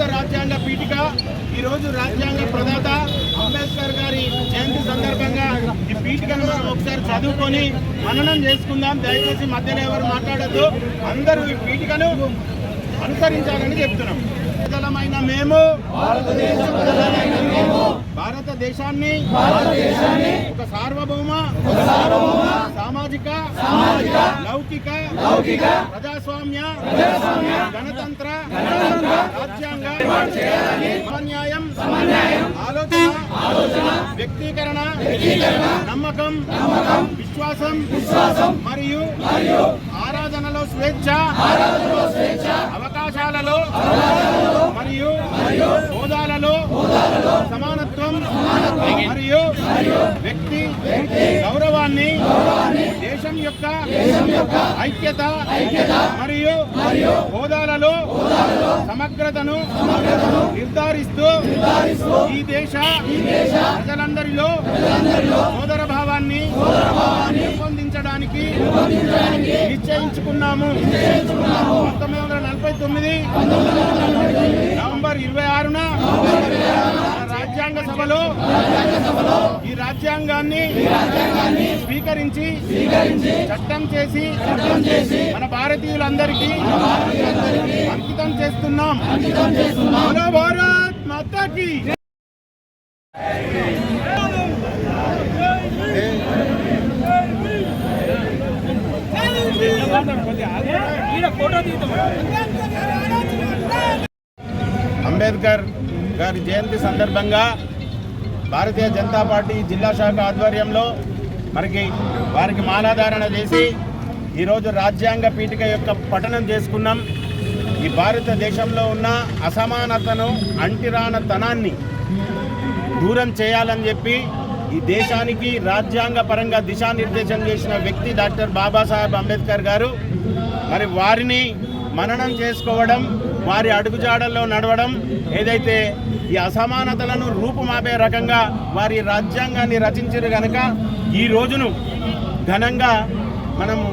భారత రాజ్యాంగ పీఠిక ఈరోజు రాజ్యాంగ ప్రదాత అంబేద్కర్ గారి జయంతి సందర్భంగా ఈ పీఠికను మనం ఒకసారి చదువుకొని మననం చేసుకుందాం. దయచేసి మధ్యలో ఎవరు మాట్లాడద్దు. అందరూ ఈ పీఠికను అనుసరించాలని చెప్తున్నాం. ప్రజలమైన మేము భారతదేశాన్ని ఒక సార్వభౌమ సామాజిక లౌకిక ప్రజాస్వామ్య గణతంత్ర సమన్యాయం ఆలోచన వ్యక్తీకరణ నమ్మకం విశ్వాసం మరియు ఆరాధనలో స్వేచ్ఛ అవకాశాలలో మరియు హోదాలలో సమానత్వం మరియు వ్యక్తి గౌరవాన్ని దేశం యొక్క ఐక్యత మరియు హోదాలలో సమగ్రతను నిర్ధారిస్తూ ఈ దేశ ప్రజలందరిలో సోదర భావాన్ని పెంపొందించడానికి నిశ్చయించుకున్నాము. పంతొమ్మిది వందల నలభై తొమ్మిది నవంబర్ ఇరవై ఆరున రాజ్యాంగ సభలో ఈ రాజ్యాంగాన్ని స్వీకరించి చట్టం చేసి మన భారతీయులందరికీ అంకితం చేస్తున్నాం. బోలో భారత్ మాతాకి అంబేద్కర్ గారి జయంతి సందర్భంగా భారతీయ జనతా పార్టీ జిల్లా శాఖ ఆధ్వర్యంలో మనకి వారికి మాలాధారణ చేసి ఈరోజు రాజ్యాంగ పీఠిక యొక్క పఠనం చేసుకున్నాం. ఈ భారతదేశంలో ఉన్న అసమానతను అంటిరానతనాన్ని దూరం చేయాలని చెప్పి ఈ దేశానికి రాజ్యాంగ పరంగా దిశానిర్దేశం చేసిన వ్యక్తి డాక్టర్ బాబాసాహెబ్ అంబేద్కర్ గారు మరి వారిని మననం చేసుకోవడం వారి అడుగుజాడల్లో నడవడం ఏదైతే ఈ అసమానతలను రూపుమాపే రకంగా వారి రాజ్యాంగాన్ని రచించారు కనుక ఈ రోజును ఘనంగా మనము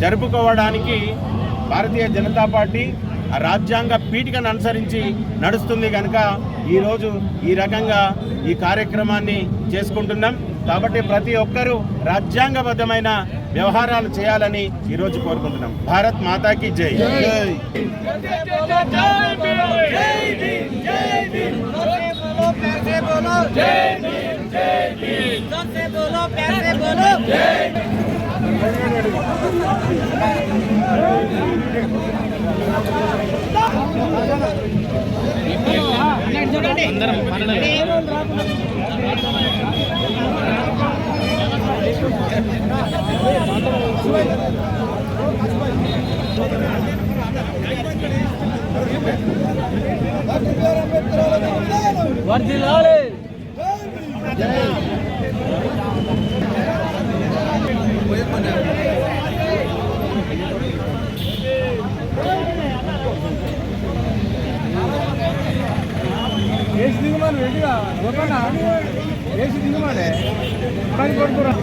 జరుపుకోవడానికి భారతీయ జనతా పార్టీ రాజ్యాంగ పీఠికను అనుసరించి నడుస్తుంది కనుక ఈరోజు ఈ రకంగా ఈ కార్యక్రమాన్ని చేసుకుంటున్నాం కాబట్టి ప్రతి ఒక్కరూ రాజ్యాంగబద్ధమైన వ్యవహారాలు చేయాలని ఈరోజు కోరుకుంటున్నాం భారత్ మాతాకి జై జై అందరం వర్జిల్లాలి జై రూపాయలు వెళ్ళిగా రూపాయలు వేసి దిగుమాడే పని కొడుకురాడు